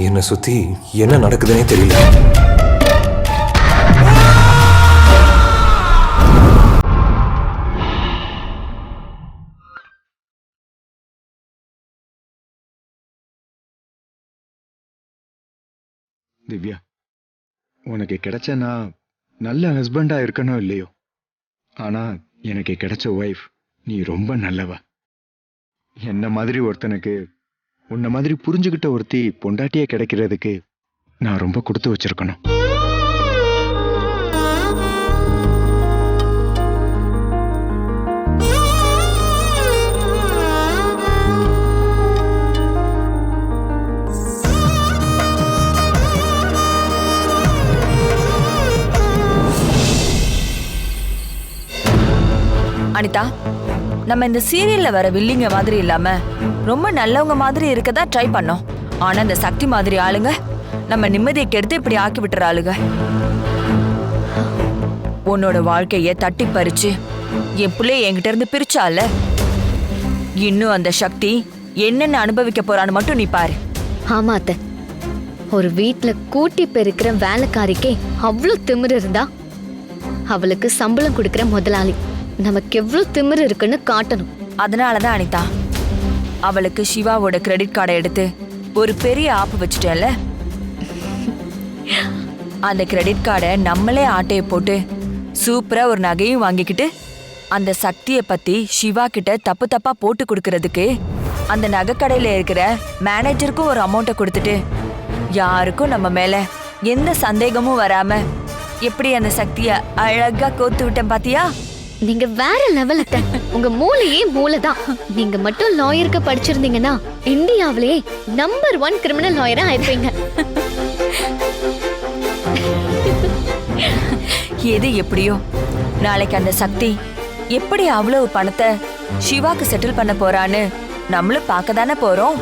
என்னை சுத்தி என்ன நடக்குதுன்னே தெரியல. திவ்யா உனக்கு கிடைச்ச நான் நல்ல ஹஸ்பண்டா இருக்கணும் இல்லையோ? ஆனா எனக்கு கிடைச்ச ஒய்ஃப் நீ ரொம்ப நல்லவ. என்ன மாதிரி ஒருத்தனுக்கு உன்னை மாதிரி புரிஞ்சுக்கிட்ட ஒருத்தி பொண்டாட்டியே கிடைக்கிறதுக்கு நான் ரொம்ப கொடுத்து வச்சிருக்கணும். அனிதா நம்ம இந்த சீரியல்ல வர வில்லிங்க மாதிரி இல்லாம ரொம்ப நல்லவங்க மாதிரி இருக்கதா ட்ரை பண்ணோம். ஆனா இந்த சக்தி மாதிரி ஆளுங்க நம்ம நிம்மதியை கெடுத்து இப்படி ஆக்கி விட்டுற ஆளுங்க உன்னோட வாழ்க்கைய தட்டி பறிச்சு என் பிள்ளைய என்கிட்ட இருந்து பிரிச்சால இன்னும் அந்த சக்தி என்னென்ன அனுபவிக்க போறான்னு மட்டும் நீ பாரு. ஆமா அத்த. ஒரு வீட்ல கூட்டி பெருக்கிற வேலைக்காரிக்கே அவ்வளோ திமிர் இருந்தா அவளுக்கு சம்பளம் கொடுக்கிற முதலாளி. நமக்கு எவ்வளவு திமிர் இருக்குன்னு காட்டணும். அதனாலதான் அனிதா அவளுக்கு சிவாவோட கிரெடிட் கார்டை எடுத்து ஒரு பெரிய ஆப்பு வச்சுட்டேன்ல. அந்த கிரெடிட் கார்டை நம்மளே ஆட்டையை போட்டு சூப்பரா ஒரு நகையும் வாங்கிக்கிட்டு அந்த சக்தியை பத்தி சிவா கிட்ட தப்பு தப்பா போட்டு கொடுக்கறதுக்கு அந்த நகைக்கடையில் இருக்கிற மேனேஜருக்கும் ஒரு அமௌண்ட்டை கொடுத்துட்டு யாருக்கும் நம்ம மேல எந்த சந்தேகமும் வராம எப்படி அந்த சக்தியை அழகா கோத்து விட்டேன் பாத்தியா? நீங்க வேற லெவல் அத்தை உங்க மூளையே மூளை தான் நீங்க மட்டும் லாயருக்கு படிச்சிருந்தீங்கன்னா இந்தியாவிலே நம்பர் ஒன் கிரிமினல் லாயரா ஆயிருப்பீங்க. எது எப்படியோ? நாளைக்கு அந்த சக்தி எப்படி அவ்வளவு பணத்தை சிவாக்கு செட்டில் பண்ண போறான்னு நம்மளும் பார்க்க தானே போறோம்.